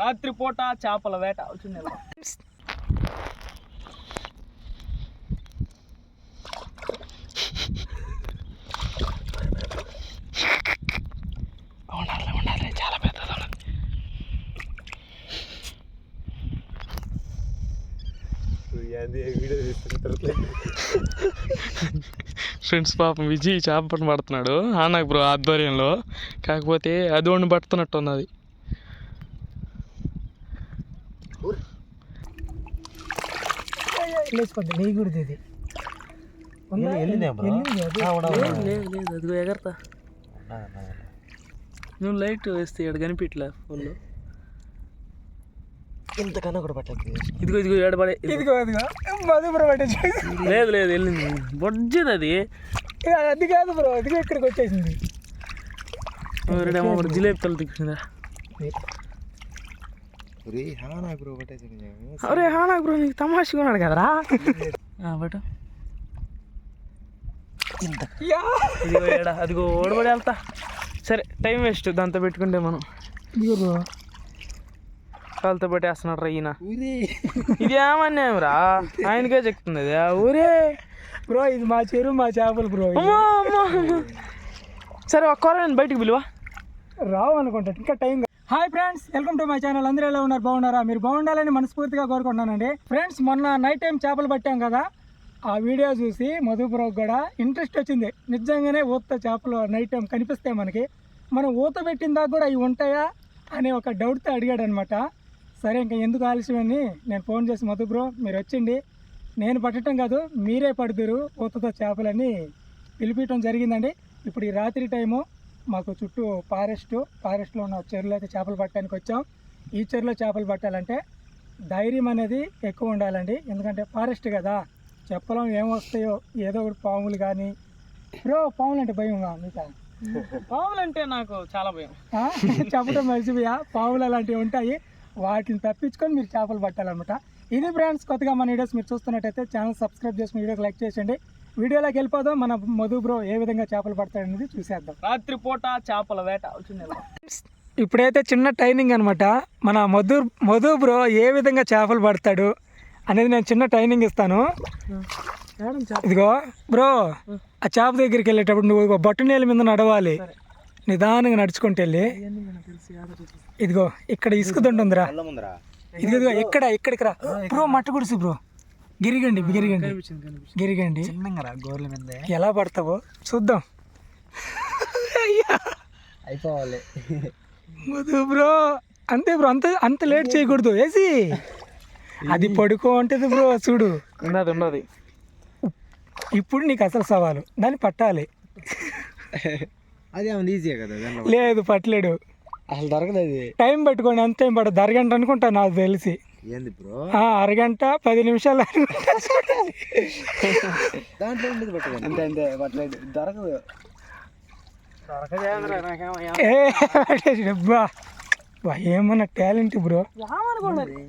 రాత్రిపూట చేపల వేట వచ్చింది ఫ్రెండ్స్ పాపం విజయ్ చేపలు పడుతున్నాడు. ఆనాక్ బ్రో ఆధ్వర్యంలో. కాకపోతే అది వండి పడుతున్నట్టు ఉన్నది. లేచిపోద్ది. నెయ్యి కూడా ఇది. లేదు అదిగో ఎగరతా. నువ్వు లైట్ వేస్తే ఇక్కడ కనిపించలే ఫుల్ ఇంతకన్నా కూడా పట్టలేదు ఇదిగో ఇదిగో ఏడబడే ఇదిగో. అదిగో మధు బ్రో లేదు లేదు వెళ్ళింది బొజ్జిది అది. అది కాదు బ్రో అదిగో ఇక్కడికి వచ్చేసింది? జిలేబీ తల దిక్కిందా రే హా నాకు బ్రో పట్టేసింది అరే హానా బ్రో నీకు తమాషగా ఉన్నాడు కదరా? But yeah. ఇదిగో ఏడ అదిగో ఓడబడి వెళ్తా. సరే టైం వేస్ట్ దాంతో పెట్టుకుంటే మనం. కాలుతో పెట్టేస్తున్నాడు రా ఈయన. ఇది ఏమన్నాం రా? ఆయనకే చెప్తుంది అది ఊరే. బ్రో ఇది మా చెరువు మా చేపలు బ్రో. సరే ఒక్క నేను బయటికి పిలువా? రావు అనుకుంటా ఇంకా time hi friends welcome to my channel అందరూ ఎలా ఉన్నారు? బాగున్నారా? మీరు బాగుండాలని మనస్ఫూర్తిగా కోరుకుంటున్నానండి. ఫ్రెండ్స్ మొన్న నైట్ టైం చేపలు పట్టాం కదా ఆ వీడియో చూసి మధుపురావు కూడా ఇంట్రెస్ట్ వచ్చింది. నిజంగానే ఊత చేపలు నైట్ టైం కనిపిస్తాయి మనకి. మనం ఊత పెట్టిన దాకా కూడా ఇవి ఉంటాయా అనే ఒక డౌట్తో అడిగాడు అనమాట సరే ఇంకా ఎందుకు ఆలస్యమని నేను ఫోన్ చేసి మధు మీరు వచ్చిండి. నేను పట్టడం కాదు మీరే పడుతురు ఊతతో చేపలని. పిలిపించడం జరిగిందండి. ఇప్పుడు ఈ రాత్రి టైము మాకు చుట్టూ ఫారెస్ట్ ఫారెస్ట్లో ఉన్న చెరువులో అయితే చేపలు పట్టడానికి వచ్చాం. ఈ చెరువులో చేపలు పట్టాలంటే ధైర్యం అనేది ఎక్కువ ఉండాలండి. ఎందుకంటే ఫారెస్ట్ కదా చెప్పలేం ఏమొస్తాయో ఏదో ఒకటి పాములు కానీ. బ్రో పాములు అంటే భయం మీకు? పావులు అంటే నాకు చాలా భయం? చెప్పడం మర్చిపోయా. పాములు అలాంటివి ఉంటాయి. వాటిని తప్పించుకొని మీరు చేపలు పట్టాలన్నమాట. ఇది ఫ్రెండ్స్ కొత్తగా మన వీడియోస్ మీరు చూస్తున్నట్టయితే ఛానల్ సబ్స్క్రైబ్ చేసుకుని వీడియోకి లైక్ చేసేయండి. వీడియోలోకి వెళ్ళిపోదాం. మన మధు బ్రో ఏ విధంగా చేపలు పడతాడనేది చూసేద్దాం. రాత్రిపూట చేపల వేట వచ్చింది ఇప్పుడైతే చిన్న ట్రైనింగ్ అనమాట మన మధు మధు బ్రో ఏ విధంగా చేపలు పడతాడు అనేది నేను చిన్న ట్రైనింగ్ ఇస్తాను. ఇదిగో బ్రో ఆ. చేప దగ్గరికి వెళ్ళేటప్పుడు నువ్వు బొట్టు నీళ్ళ మీద నడవాలి. నిదానంగా నడుచుకుంటూ వెళ్ళి. ఇదిగో ఇక్కడ ఇసుక దుండు ఉందిరా. ఇదిగో ఇక్కడ ఇక్కడికి రా. బ్రో మట్ట గుడిసి బ్రో. గిరిగండి గిరిగండి. గిరిగండి. చిన్నగా గోర్ల మీద? ఎలా పడతావో చూద్దాం. అయ్యా. అయిపోవాలి. మధు బ్రో. అంతే బ్రో అంత అంత లేట్ చేయకూడదు. వేసి అది పడుకో ఉంటుంది బ్రో చూడు. ఉన్నది ఉన్నది. ఇప్పుడు నీకు అసలు సవాలు. దాన్ని పట్టాలి. అది ఈజీ కదా లేదు పట్టలేడు. అసలు దొరకదు అది. టైం పెట్టుకోండి ఎంత టైం పడదు. అరగంట అనుకుంటా నాకు తెలిసి. ఏంది బ్రో? ఆ, అరగంట పది నిమిషాలు దాంట్లో ఉండేది పట్టుకోండి? అంతే అంతే పట్టలేదు దొరకదు. ఏమన్నా టాలెంట్ బ్రో?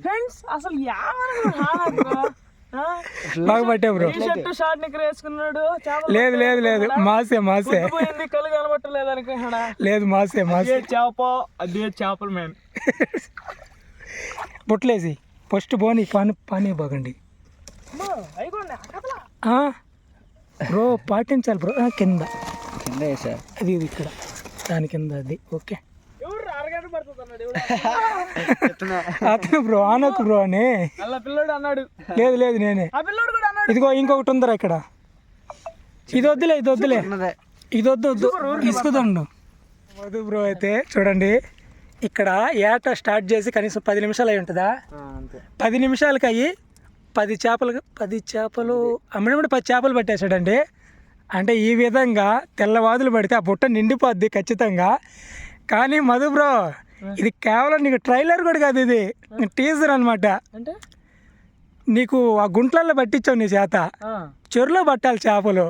ఫ్రెండ్స్ అసలు బాగా పట్టే బ్రో. షర్ట్ షార్ట్ నిక్కర్ వేసుకున్నాడు చేపలు లేదు లేదు లేదు. మాసే మాసే. పోయింది కళ్ళు కనబట్టలేదు అనుకున్నాడా లేదు మాసే మాసే. చేప అదే చేపలు మేము బొట్లేసి. ఫస్ట్ పోనీ పాని పానీ బాగండి? బ్రో పాటించాలి బ్రో. కింద. కింద అది ఇది ఇక్కడ. దాని కింద అది. ఓకే? అతను బ్రో ఆనకు బ్రో అని. అలా పిల్లోడు అన్నాడు. లేదు లేదు నేనే. ఆ పిల్లోడు కూడా అన్నాడు. ఇదిగో ఇంకొకటి ఉందిరా ఇక్కడ. ఇది వద్దులే ఇది వద్దులే. ఇది వద్దు వద్దు. ఇసుకుదండు వద్దు బ్రో అయితే చూడండి. ఇక్కడ ఏట స్టార్ట్ చేసి కనీసం పది నిమిషాలు అయి ఉంటుందా? పది నిమిషాలకి అయ్యి పది చేపలు పది చేపలు అమ్మడమ్మడి పది చేపలు పట్టేశాడండి. అంటే ఈ విధంగా తెల్లవాదులు పడితే ఆ బుట్ట నిండిపోద్ది ఖచ్చితంగా. కానీ మధు బ్రో ఇది కేవలం నీకు ట్రైలర్ కూడా కాదు ఇది. టీజర్ అనమాట అంటే? నీకు ఆ గుంట్లల్లో పట్టించావు నీ చేత. చెరులో పట్టాలి చేపలు.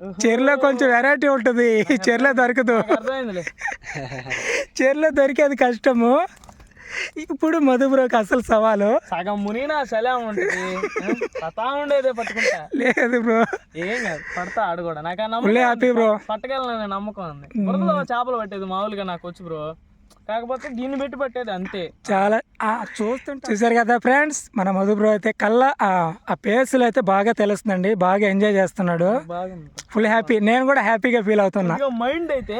చెరులో కొంచెం వెరైటీ ఉంటుంది. చెరులో దొరకదు. చెరులో దొరికేది కష్టము. ఇప్పుడు మధు బ్రోకి అసలు సవాలు? సగం మునిగినా సలాం ఉంటుంది. పతా ఉండేదే పట్టుకుంటా. లేదు బ్రో. ఏం కాదు పడతా ఆడు కూడా. నాకు హ్యాపీ బ్రో పట్టగలను నమ్మకం ఉంది. బురదలో చేపలు పట్టేది మామూలుగా నాకు వచ్చు బ్రో కాకపోతే దీన్ని పెట్టి పట్టేది అంతే. చాలా ఆ, చూస్తుంటే. చూసారు కదా ఫ్రెండ్స్ మన మధు బ్రో అయితే కళ్ళ ఆ ఆ పేసులు అయితే బాగా తెలుస్తుందండి బాగా ఎంజాయ్ చేస్తున్నాడు. బాగుంది ఫుల్ హ్యాపీ నేను కూడా హ్యాపీగా ఫీల్ అవుతున్నా. ఇక మైండ్ అయితే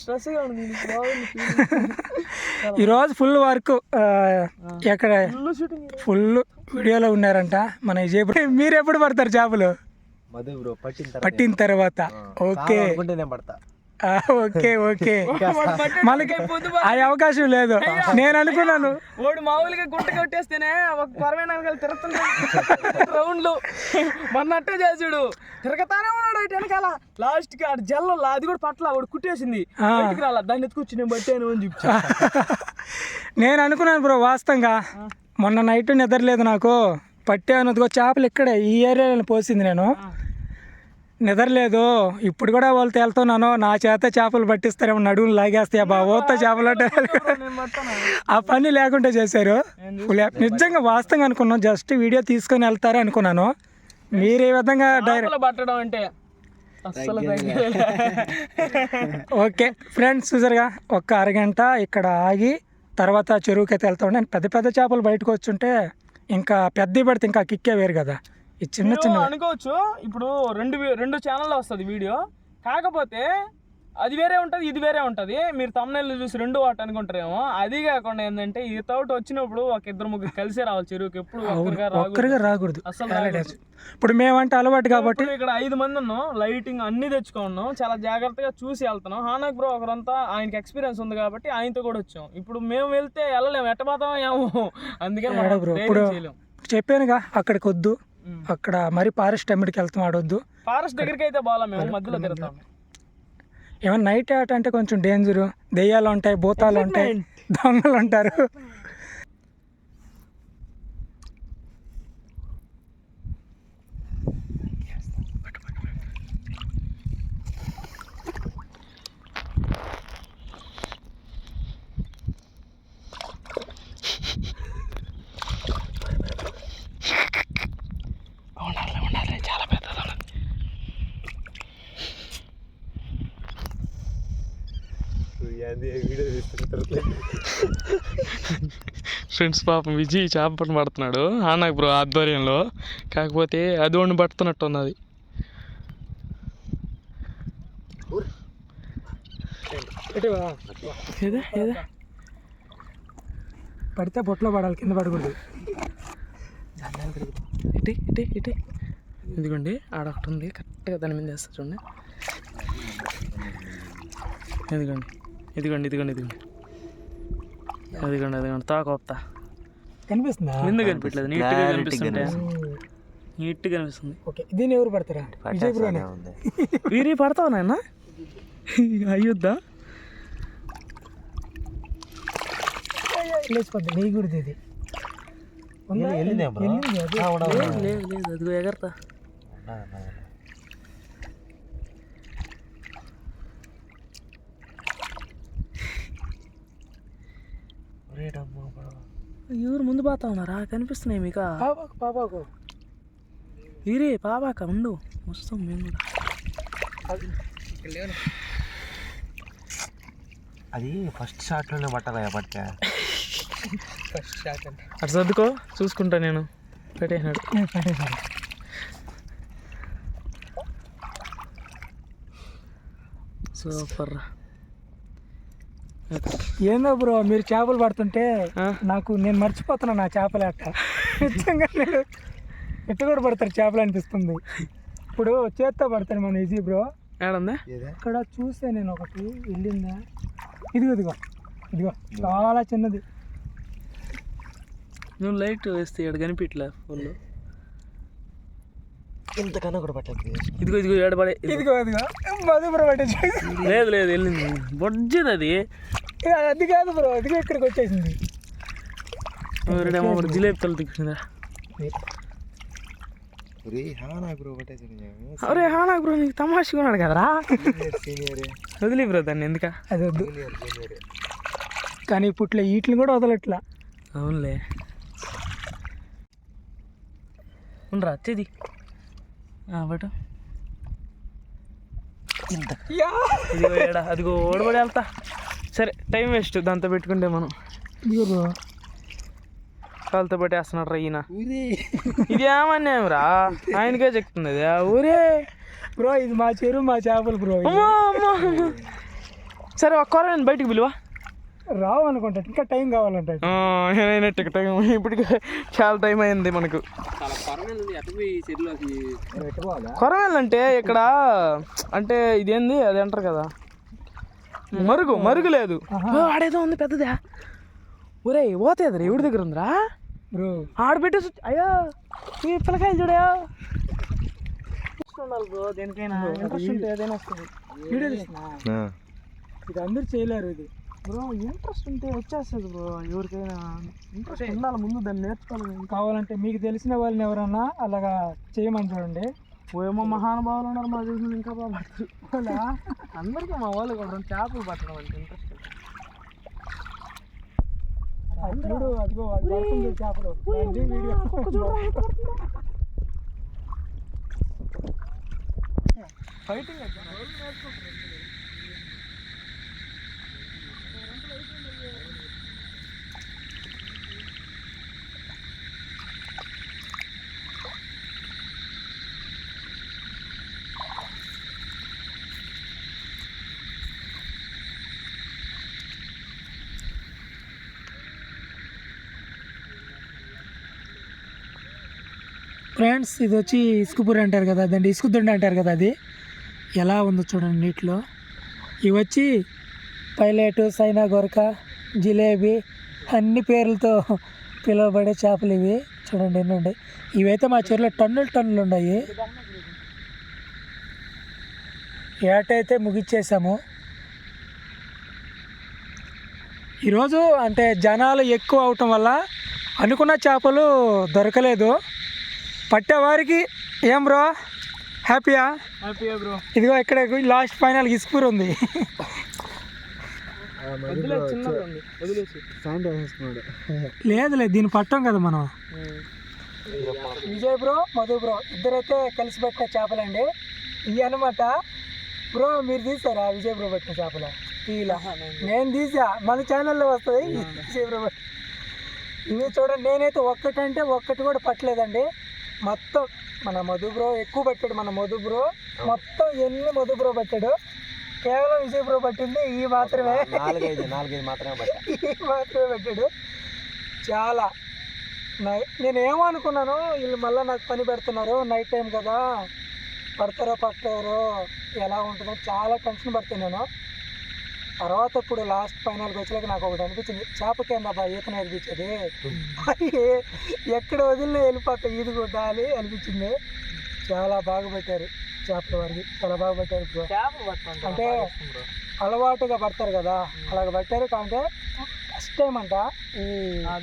స్ట్రెస్ ఈరోజు ఫుల్ వర్క్ ఎక్కడ? ఫుల్ షూటింగ్ ఫుల్ వీడియోలో ఉన్నారంట మన విజయ్ బ్రో మీరు ఎప్పుడు పడతారు చేపలు మధు బ్రో పట్టిన తర్వాత పట్టిన తర్వాత. ఓకే. నేను పడతా. Okay okay. మళ్ళీ ఆ అవకాశం లేదు. నేను అనుకున్నాను. వాడు మామూలుగా గుంట కొట్టేస్తేనే ఒక పరమైన తిరుగుతుంటాడు రౌండ్లు. మొన్న అట్టే చేసాడు తిరగతానే ఉన్నాడు అటు వెనకాల. లాస్ట్కి ఆ జల్ల అది కూడా పట్ల వాడు కుట్టేసింది. రాలా దాన్ని ఎత్తుకొచ్చి నేను బట్టాను అని చెప్పి నేను అనుకున్నాను బ్రో వాస్తవంగా మొన్న నైట్ నిద్రలేదు నాకు. పట్టాను చేపలు ఇక్కడే ఈ ఏరియాలో పోసింది నేను. నిద్రలేదు ఇప్పుడు కూడా వాళ్ళతో వెళ్తున్నాను నా చేత చేపలు పట్టిస్తారేమో నడువులు లాగేస్తాయా బాబోతో చేపలు అంటే నేను పట్టాను. ఆ పని లేకుండా చేశారు. నిజంగా వాస్తవంగా అనుకున్నాను జస్ట్ వీడియో తీసుకొని వెళ్తారు అనుకున్నాను. మీరు ఈ విధంగా డైరెక్ట్ చేపలు పట్టడం అంటే. ఓకే ఫ్రెండ్స్ చూసారుగా ఒక్క అరగంట ఇక్కడ ఆగి తర్వాత చెరువుకి అయితే వెళ్తా ఉన్నాను పెద్ద పెద్ద చేపలు బయటకు వచ్చుంటే ఇంకా పెద్ద పడితే ఇంకా కిక్కే వేరు కదా. ఈ చిన్న చిన్న అనుకోవచ్చు ఇప్పుడు రెండు రెండు ఛానల్లో వస్తుంది వీడియో. కాకపోతే అది వేరే ఉంటది ఇది వేరే ఉంటది. మీరు తమ్నైల్ చూసి రెండు వాటి అనుకుంటారేమో. అది కాకుండా ఏంటంటే ఈ తోట వచ్చినప్పుడు ఒక ఇద్దరు ముగ్గురు కలిసే రావాలి చెరువుకి. ఎప్పుడు ఒక్కరిగా రాకూడదు. డేంజర్. ఇప్పుడు మేమంటే అలవాటు కాబట్టి ఇక్కడ ఐదు మంది ఉన్నాం లైటింగ్ అన్ని తెచ్చుకున్నాం చాలా జాగ్రత్తగా చూసి వెళ్తున్నాం. హానాక్ బ్రో ఒకరంతా ఆయనకి ఎక్స్పీరియన్స్ ఉంది కాబట్టి ఆయనతో కూడా వచ్చాం. ఇప్పుడు మేము వెళ్తే వెళ్ళలేము. ఎట్టపోతాం ఏమో. అందుకని ఇప్పుడు- చేయలేం. చెప్పానుగా అక్కడికి వద్దు. అక్కడ మరి ఫారెస్ట్ ఎమ్మిడికి వెళ్తాం ఆడొద్దు. ఫారెస్ట్ దగ్గరికి అయితే బాగా మేము మధ్యలో తిరుగుతాం. ఏమన్నా నైట్ ఆట అంటే కొంచెం డేంజరు దెయ్యాలు ఉంటాయి భూతాలు ఉంటాయి దొంగలు ఉంటారు చాలా పెద్ద వీడియో తీసుకున్న తర్వాత ఫ్రెండ్స్ పాపం విజయ్ చేపలు పడుతున్నాడు. ఆనాక్ బ్రో ఆధ్వర్యంలో. కాకపోతే అది వండి పడుతున్నట్టు ఉన్నది పడితే బొట్లో పడాలి కింద పడకూడదు. ఇటే ఇటే ఇటే. ఇదిగోండి ఆడ ఒకటి ఉంది కరెక్ట్గా దాని మీద వేస్తా చూడండి. ఇదిగోండి ఇదిగోండి ఇదిగోండి ఇదిగోండి. అదిగోండి అదిగోండి. తాకొప్తా కనిపిస్తుందా? ఎందుకు కనిపించలేదు నీట్గా కనిపిస్తుంటే. నీట్గా కనిపిస్తుంది. ఓకే దీన్ని ఎవరు పడతారా? ఉంది. వీరి పడతావు నాయన? అయ్యొద్దా? లేచిపోద్ది. నీ గుడిది ఇది. లేదు లేదు అదిగో ఎగరతా. ఎవరు ముందు పోతా ఉన్నారా? కనిపిస్తున్నాయి మీకు? పాపాకు పాపాకు. వీరే పాపాక ఉండు. వస్తాం మేము కూడా. అది ఫస్ట్ షాట్లోనే పట్టాలా పట్టే ఫస్ట్ షాట్ అంటే. అటు సర్దుకో చూసుకుంటా నేను. పెట్టేసినాడు పెట్టేశారు సూపర్ ఏందో బ్రో మీరు చేపలు పడుతుంటే? నాకు నేను మర్చిపోతున్నా నా చేపలు అట్ట నిజంగా నేను ఎట్ట కూడా పడతారు చేపలు అనిపిస్తుంది. ఇప్పుడు చేత్తో పడతాను మన ఈజీ బ్రో. ఏడుందా? ఇక్కడ చూస్తే నేను ఒకటి వెళ్ళిందా? ఇదిగో ఇదిగో ఇదిగో చాలా చిన్నది. నువ్వు లైట్ వేస్తే ఇక్కడ కనిపించలే ఫుల్ ఇంతకన్నా కూడా పట్టదు ఇదిగో ఇదిగో ఏడబడే ఇదిగో. ఇదిగో మధు బ్రో లేదు లేదు వెళ్ళింది. బొజ్జిది అది. అది కాదు బ్రో ఇదిగో ఇక్కడికి వచ్చేసింది. ఎవరిడేమో ఒకటి జిలేబీ తల తిప్పిందా రే హా నాకు బ్రో పట్టేసి అరే హా నాకు బ్రో నీకు తమాషగా ఉన్నాడు కదరా? సీనియర్ వదిలే బ్రో దాన్ని ఎందుక? అది వద్దు. కానీ ఇప్పట్లో వీటిని కూడా వదలట్లా. అవునులే. ఉండరా తెది. బట్ ఇదిగో ఏడా అదిగో ఓడబడి వెళ్తా. సరే టైం వేస్ట్ దాంతో పెట్టుకుంటే మనం. కాలుతో పట్టేస్తున్నాడు రా ఈయన. ఇది ఏమన్నాం రా? ఆయనకే చెప్తుంది అది ఆ ఊరే. బ్రో ఇది మా చెరువు మా చేపలు బ్రో. సరే ఒక్క కూర బయటికి పిలువా? రావు అనుకుంటా ఇంకా టైం కావాలంట ఏమైనట్టు టైం. ఇప్పటికే చాలా టైం అయింది మనకు. కొరమేలు అంటే ఇక్కడ అంటే ఇదేంది? అది అంటారు కదా. మరుగు మరుగు లేదు. ఆడేదో ఉంది పెద్దదా. ఒరే పోతేది రా ఎవడి దగ్గర ఉందిరా? బ్రో. ఆడ పెట్టేసి అయ్యో ఈ పిల్లకాయలు చూడయా ఉండాలి బ్రో దేనికైనా ఇంట్రెస్ట్ ఉంటే ఏదైనా వస్తుంది. వీడియో తీసిన ఇది అందరు చేయలేరు ఇది. బ్రో ఇంట్రెస్ట్ ఉంటే వచ్చేస్తుంది బ్రో ఎవరికైనా ఇంట్రెస్ట్ ఉండాలి ముందు దాన్ని నేర్చుకోవాలి. కావాలంటే మీకు తెలిసిన వాళ్ళని ఎవరన్నా అలాగా చేయమని చూడండి. ఓయేమో మహానుభావులు ఉన్నారు మా చూసిన ఇంకా బాగా పడతారు. అలా? అందరికీ మా వాళ్ళకి ఒక రెండు చేపలు పట్టడం అంటే ఇంట్రెస్ట్ అది చూడు అదిగో అది పడుతుంది చేపలు. ఫైటింగ్ ఫ్రెండ్స్ ఇది వచ్చి ఇసుకుపూరి అంటారు కదా దాన్ని ఇసుకుదుండి అంటారు కదా అది. ఎలా ఉందో చూడండి నీటిలో. ఇవి వచ్చి పైలెటు సైనా గొరక జిలేబీ అన్ని పేర్లతో పిలువబడే చేపలు ఇవి. చూడండి ఎన్ని ఇవైతే మా చెరువులో టన్నులు టన్నులు ఉన్నాయి. ఏటైతే ముగిచ్చేసాము. ఈరోజు అంటే జనాలు ఎక్కువ అవటం వల్ల అనుకున్న చేపలు దొరకలేదు. పట్టేవారికి ఏం బ్రో? హ్యాపీయా హ్యాపీయా బ్రో. ఇదిగో ఇక్కడ లాస్ట్ ఫైనల్ ఇస్కూర్ ఉంది. వదిలేసి చిన్నది ఉంది. వదిలేసి. సాండ్ వేసుకున్నాడు లేదు లేదు దీన్ని పట్టాం కదా మనం. విజయ్ బ్రో మధు బ్రో ఇద్దరైతే కలిసి పెట్టిన చేపలండి. ఇవి అనమాట బ్రో మీరు తీసారా విజయ్ బ్రో పెట్టిన చేపలు? తీలా. నేను తీసా. మన ఛానల్లో వస్తుంది. విజయ్ బ్రో ఇవి చూడండి నేనైతే ఒక్కటంటే ఒక్కటి కూడా పట్టలేదండి. మొత్తం మన మధు బ్రో ఎక్కువ పట్టాడు మన మధు బ్రో. మొత్తం ఎన్ని మధు బ్రో పట్టాడు? కేవలం విజయ్ బ్రో పట్టింది ఈ మాత్రమే. నాలుగైదు నాలుగైదు మాత్రమే ఈ మాత్రమే పెట్టాడు. చాలా. నేను ఏమనుకున్నాను వీళ్ళు మళ్ళీ నాకు పని పెడుతున్నారు నైట్ టైం కదా. పడతారో పడతారో ఎలా ఉంటుందో చాలా టెన్షన్ పడుతున్నాను. తర్వాత ఇప్పుడు లాస్ట్ ఫైనల్కి వచ్చాక నాకు ఒకటి అనిపించింది. చేప కింద ఈత నేర్పించేది అది ఎక్కడ వదిలినా వెళ్ళిపోతా ఈది కొట్టాలి అనిపించింది. చాలా బాగా పెట్టారు చేపల వారికి. చాలా బాగా పెట్టారు బ్రో. అంటే అలవాటుగా పడతారు కదా. అలాగ పట్టారు కాకుంటే ఫస్ట్ టైం అంట ఈ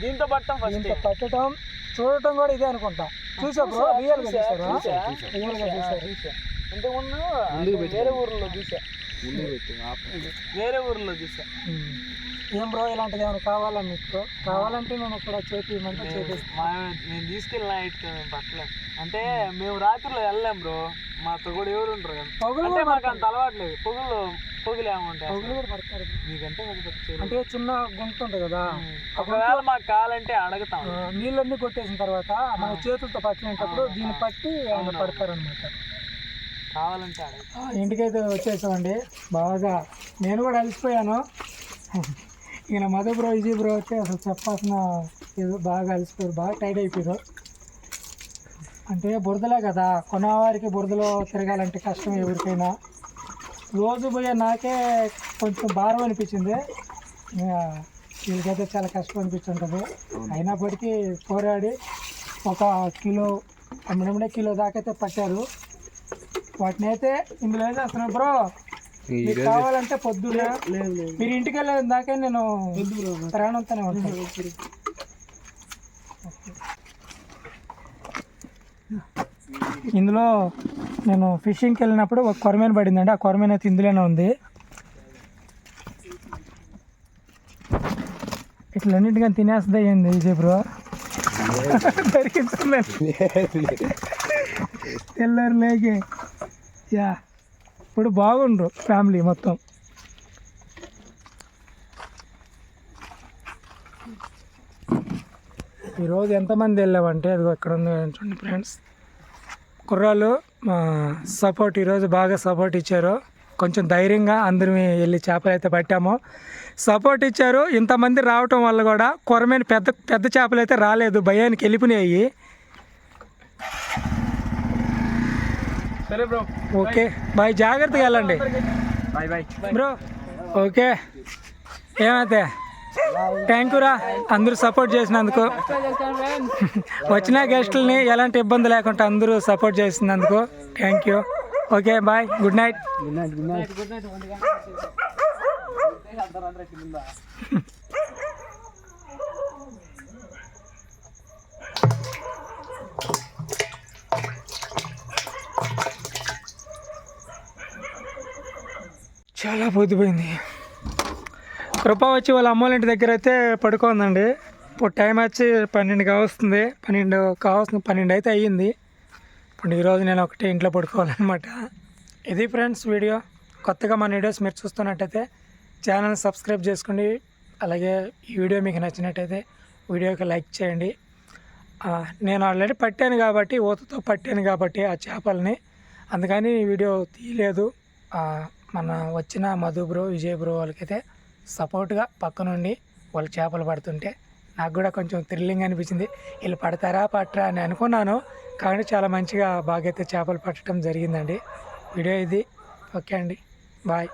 దీంతో పట్టం ఫస్ట్ ఇంత పట్టడం చూడటం కూడా ఇదే అనుకుంటా. చూసా బ్రో? రియల్గా చూసారా? రియల్గా చూసారు. ఇంతకుముందు. వేరే ఊర్లో చూసా. వేరే ఊర్లో చూసా. ఏం బ్రో ఇలాంటిది ఏమైనా కావాలా మీకు? కావాలంటే నేను ఇక్కడ చేపిమంటే చేపిస్తాను మా నేను తీసుకెళ్ళిన మేము పట్టలేం. అంటే మేము రాత్రిలో వెళ్ళలేం బ్రో. మాతో కూడా ఎవరు ఉంటారు కదా. పొగలు అంటే కూడా మాకు అంత అలవాట్లేదు పొగులు పొగులు ఏమంటాయి పొగలు కూడా పడతారు. మీకంటే అంటే చిన్న గుంట ఉంటుంది కదా ఒకవేళ మాకు కావాలంటే అడగతాం. నీళ్ళన్నీ కొట్టేసిన తర్వాత మన చేతులతో పట్టినప్పుడు దీన్ని పట్టి ఆయన పడతారు అనమాట కావాలంటే ఇంటికైతే వచ్చేసామండి. బాగా నేను కూడా అలసిపోయాను. ఇక మధు బ్రో ఈజీ బ్రో వచ్చి అసలు చెప్పాల్సిన ఏదో బాగా అలసిపోయారు. బాగా టైట్ అయిపోయారు. అంటే బురదలే కదా. కొనవారికి బురదలో తిరగాలంటే కష్టం ఎవరికైనా. రోజు పోయే నాకే కొంచెం భారం అనిపించింది. వీళ్ళకైతే చాలా కష్టం అనిపిస్తుంటుంది అయినప్పటికీ పోరాడి ఒక కిలో అమ్మడమ్మడే కిలో దాకైతే అయితే పట్టారు. వాటిని అయితే ఇందులో ఏం చేస్తున్నాను బ్రో? మీకు కావాలంటే పొద్దున మీరు ఇంటికి వెళ్ళే దాకా నేను ప్రాణంతోనే ఉంటాను ఇందులో నేను ఫిషింగ్కి వెళ్ళినప్పుడు ఒక కొరమేన పడిందండి. ఆ కొరమేన అయితే ఇందులోనే ఉంది. ఇట్లా అన్నింటిగా తినేస్తుంది ఏంది విజయ్ బ్రో? దొరికించుకున్నాను తెల్లారు లేకే. యా. ఇప్పుడు బాగుండ్రు ఫ్యామిలీ మొత్తం. ఈరోజు ఎంతమంది వెళ్ళామంటే అది ఇక్కడ ఉంది చూడండి ఫ్రెండ్స్. కుర్రాళ్ళు సపోర్ట్ ఈరోజు బాగా సపోర్ట్ ఇచ్చారు. కొంచెం ధైర్యంగా అందరం వెళ్ళి చేపలు అయితే పట్టాము. సపోర్ట్ ఇచ్చారు. ఇంతమంది రావటం వల్ల కూడా కొరమైన పెద్ద పెద్ద చేపలు అయితే రాలేదు. భయానికి వెళ్ళిపోయినాయి. సరే బ్రో. ఓకే. బాయ్ జాగ్రత్తగా వెళ్ళండి. Bye bye. Bro okay. ఏమైతే? థ్యాంక్ రా. అందరూ సపోర్ట్ చేసినందుకు. వచ్చిన గెస్టులని ఎలాంటి ఇబ్బంది లేకుండా అందరూ సపోర్ట్ చేసినందుకు. Thank you okay bye. Good night good night good night చాలా పొద్దుపోయింది కృప వచ్చి వాళ్ళ అమ్మ ఇంటి దగ్గర అయితే పడుకోందండి. ఇప్పుడు టైం వచ్చి పన్నెండు కావస్తుంది. పన్నెండు కావాల్సింది పన్నెండు అయితే అయ్యింది. ఇప్పుడు ఈరోజు నేను ఒకటే ఇంట్లో పడుకోవాలన్నమాట. ఇది ఫ్రెండ్స్ వీడియో. కొత్తగా మన వీడియోస్ మీరు చూస్తున్నట్టయితే ఛానల్ సబ్స్క్రైబ్ చేసుకోండి. అలాగే ఈ వీడియో మీకు నచ్చినట్టయితే వీడియోకి లైక్ చేయండి. నేను ఆల్రెడీ పట్టాను కాబట్టి ఊతతో పట్టాను కాబట్టి ఆ చేపల్ని. అందుకని ఈ వీడియో తీయలేదు. మన వచ్చిన మధు బ్రో విజయ్ బ్రో వాళ్ళకైతే సపోర్ట్గా పక్కనుండి వాళ్ళు చేపలు పడుతుంటే నాకు కూడా కొంచెం థ్రిల్లింగ్ అనిపించింది. వీళ్ళు పడతారా పట్టరా అని అనుకున్నాను. కానీ చాలా మంచిగా బాగా అయితే చేపలు పట్టడం జరిగిందండి. వీడియో ఇది. ఓకే అండి. బాయ్.